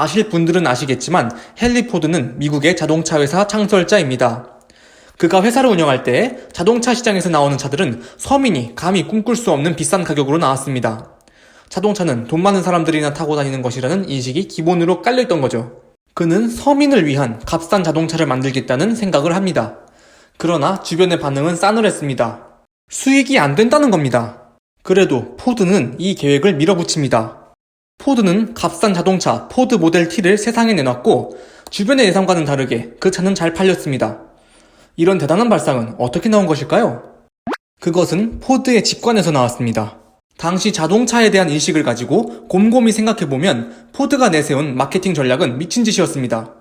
아실 분들은 아시겠지만 헨리 포드는 미국의 자동차 회사 창설자입니다. 그가 회사를 운영할 때 자동차 시장에서 나오는 차들은 서민이 감히 꿈꿀 수 없는 비싼 가격으로 나왔습니다. 자동차는 돈 많은 사람들이나 타고 다니는 것이라는 인식이 기본으로 깔려있던 거죠. 그는 서민을 위한 값싼 자동차를 만들겠다는 생각을 합니다. 그러나 주변의 반응은 싸늘했습니다. 수익이 안 된다는 겁니다. 그래도 포드는 이 계획을 밀어붙입니다. 포드는 값싼 자동차 포드 모델 T를 세상에 내놨고 주변의 예상과는 다르게 그 차는 잘 팔렸습니다. 이런 대단한 발상은 어떻게 나온 것일까요? 그것은 포드의 직관에서 나왔습니다. 당시 자동차에 대한 인식을 가지고 곰곰이 생각해보면 포드가 내세운 마케팅 전략은 미친 짓이었습니다.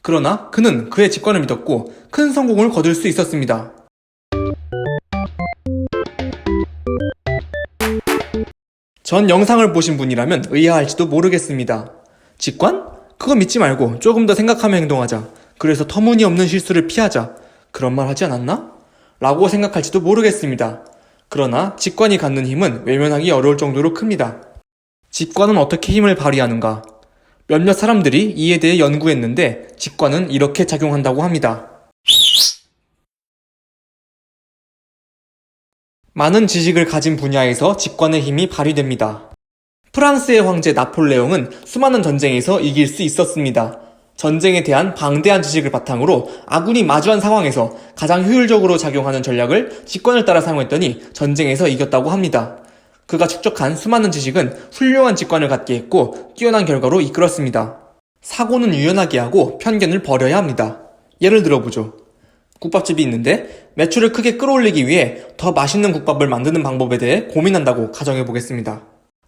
그러나 그는 그의 직관을 믿었고 큰 성공을 거둘 수 있었습니다. 전 영상을 보신 분이라면 의아할지도 모르겠습니다. 직관? 그거 믿지 말고 조금 더 생각하며 행동하자. 그래서 터무니없는 실수를 피하자. 그런 말 하지 않았나? 라고 생각할지도 모르겠습니다. 그러나 직관이 갖는 힘은 외면하기 어려울 정도로 큽니다. 직관은 어떻게 힘을 발휘하는가? 몇몇 사람들이 이에 대해 연구했는데 직관은 이렇게 작용한다고 합니다. 많은 지식을 가진 분야에서 직관의 힘이 발휘됩니다. 프랑스의 황제 나폴레옹은 수많은 전쟁에서 이길 수 있었습니다. 전쟁에 대한 방대한 지식을 바탕으로 아군이 마주한 상황에서 가장 효율적으로 작용하는 전략을 직관을 따라 사용했더니 전쟁에서 이겼다고 합니다. 그가 축적한 수많은 지식은 훌륭한 직관을 갖게 했고 뛰어난 결과로 이끌었습니다. 사고는 유연하게 하고 편견을 버려야 합니다. 예를 들어보죠. 국밥집이 있는데 매출을 크게 끌어올리기 위해 더 맛있는 국밥을 만드는 방법에 대해 고민한다고 가정해 보겠습니다.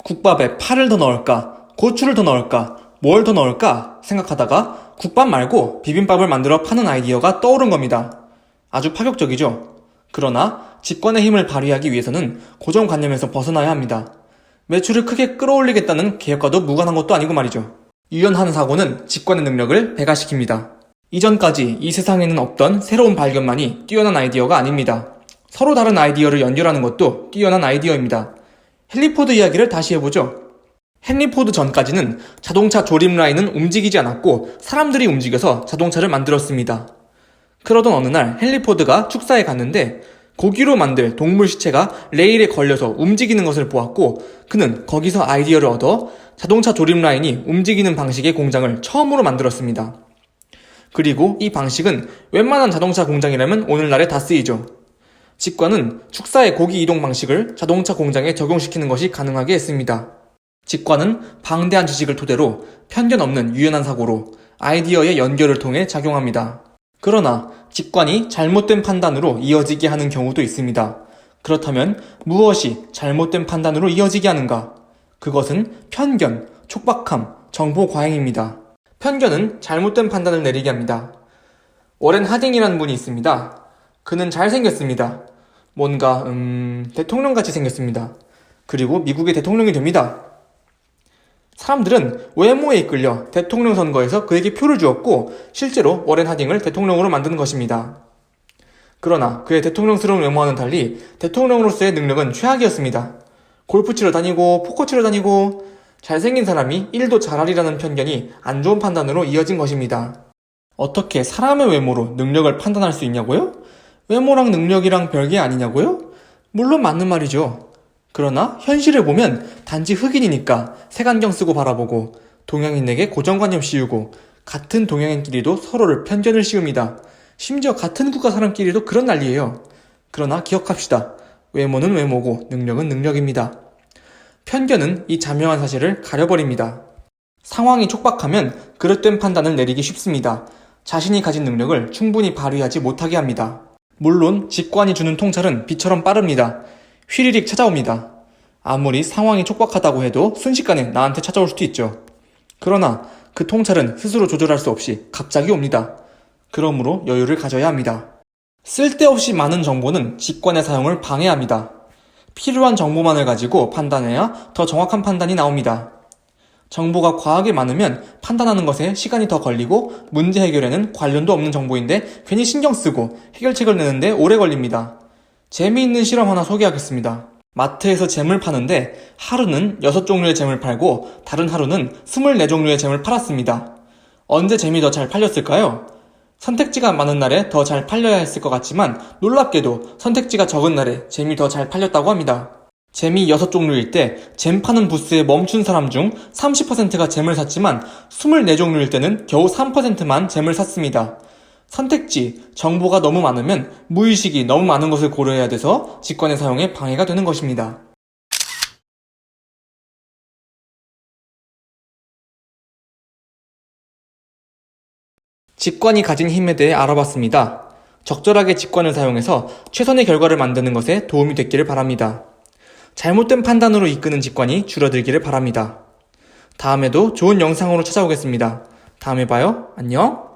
국밥에 파를 더 넣을까? 고추를 더 넣을까? 뭘 더 넣을까? 생각하다가 국밥 말고 비빔밥을 만들어 파는 아이디어가 떠오른 겁니다. 아주 파격적이죠? 그러나 직관의 힘을 발휘하기 위해서는 고정관념에서 벗어나야 합니다. 매출을 크게 끌어올리겠다는 계획과도 무관한 것도 아니고 말이죠. 유연한 사고는 직관의 능력을 배가시킵니다. 이전까지 이 세상에는 없던 새로운 발견만이 뛰어난 아이디어가 아닙니다. 서로 다른 아이디어를 연결하는 것도 뛰어난 아이디어입니다. 헨리 포드 이야기를 다시 해보죠. 헨리 포드 전까지는 자동차 조립 라인은 움직이지 않았고 사람들이 움직여서 자동차를 만들었습니다. 그러던 어느 날 헨리 포드가 축사에 갔는데 고기로 만들 동물 시체가 레일에 걸려서 움직이는 것을 보았고 그는 거기서 아이디어를 얻어 자동차 조립 라인이 움직이는 방식의 공장을 처음으로 만들었습니다. 그리고 이 방식은 웬만한 자동차 공장이라면 오늘날에 다 쓰이죠. 직관은 축사의 고기 이동 방식을 자동차 공장에 적용시키는 것이 가능하게 했습니다. 직관은 방대한 지식을 토대로 편견 없는 유연한 사고로 아이디어의 연결을 통해 작용합니다. 그러나 직관이 잘못된 판단으로 이어지게 하는 경우도 있습니다. 그렇다면 무엇이 잘못된 판단으로 이어지게 하는가? 그것은 편견, 촉박함, 정보 과잉입니다. 편견은 잘못된 판단을 내리게 합니다. 워렌 하딩이라는 분이 있습니다. 그는 잘생겼습니다. 뭔가, 음, 대통령같이 생겼습니다. 그리고 미국의 대통령이 됩니다. 사람들은 외모에 이끌려 대통령 선거에서 그에게 표를 주었고 실제로 워렌 하딩을 대통령으로 만드는 것입니다. 그러나 그의 대통령스러운 외모와는 달리 대통령으로서의 능력은 최악이었습니다. 골프 치러 다니고 포커 치러 다니고 잘생긴 사람이 일도 잘하리라는 편견이 안 좋은 판단으로 이어진 것입니다. 어떻게 사람의 외모로 능력을 판단할 수 있냐고요? 외모랑 능력이랑 별개 아니냐고요? 물론 맞는 말이죠. 그러나 현실을 보면 단지 흑인이니까 색안경 쓰고 바라보고 동양인에게 고정관념 씌우고 같은 동양인끼리도 서로를 편견을 씌웁니다. 심지어 같은 국가 사람끼리도 그런 난리예요. 그러나 기억합시다. 외모는 외모고 능력은 능력입니다. 편견은 이 자명한 사실을 가려버립니다. 상황이 촉박하면 그릇된 판단을 내리기 쉽습니다. 자신이 가진 능력을 충분히 발휘하지 못하게 합니다. 물론 직관이 주는 통찰은 비처럼 빠릅니다. 휘리릭 찾아옵니다. 아무리 상황이 촉박하다고 해도 순식간에 나한테 찾아올 수도 있죠. 그러나 그 통찰은 스스로 조절할 수 없이 갑자기 옵니다. 그러므로 여유를 가져야 합니다. 쓸데없이 많은 정보는 직관의 사용을 방해합니다. 필요한 정보만을 가지고 판단해야 더 정확한 판단이 나옵니다. 정보가 과하게 많으면 판단하는 것에 시간이 더 걸리고 문제 해결에는 관련도 없는 정보인데 괜히 신경 쓰고 해결책을 내는데 오래 걸립니다. 재미있는 실험 하나 소개하겠습니다. 마트에서 잼을 파는데 하루는 6종류의 잼을 팔고 다른 하루는 24종류의 잼을 팔았습니다. 언제 잼이 더 잘 팔렸을까요? 선택지가 많은 날에 더 잘 팔려야 했을 것 같지만 놀랍게도 선택지가 적은 날에 잼이 더 잘 팔렸다고 합니다. 잼이 6종류일 때 잼 파는 부스에 멈춘 사람 중 30%가 잼을 샀지만 24종류일 때는 겨우 3%만 잼을 샀습니다. 선택지, 정보가 너무 많으면 무의식이 너무 많은 것을 고려해야 돼서 직관의 사용에 방해가 되는 것입니다. 직관이 가진 힘에 대해 알아봤습니다. 적절하게 직관을 사용해서 최선의 결과를 만드는 것에 도움이 됐기를 바랍니다. 잘못된 판단으로 이끄는 직관이 줄어들기를 바랍니다. 다음에도 좋은 영상으로 찾아오겠습니다. 다음에 봐요. 안녕.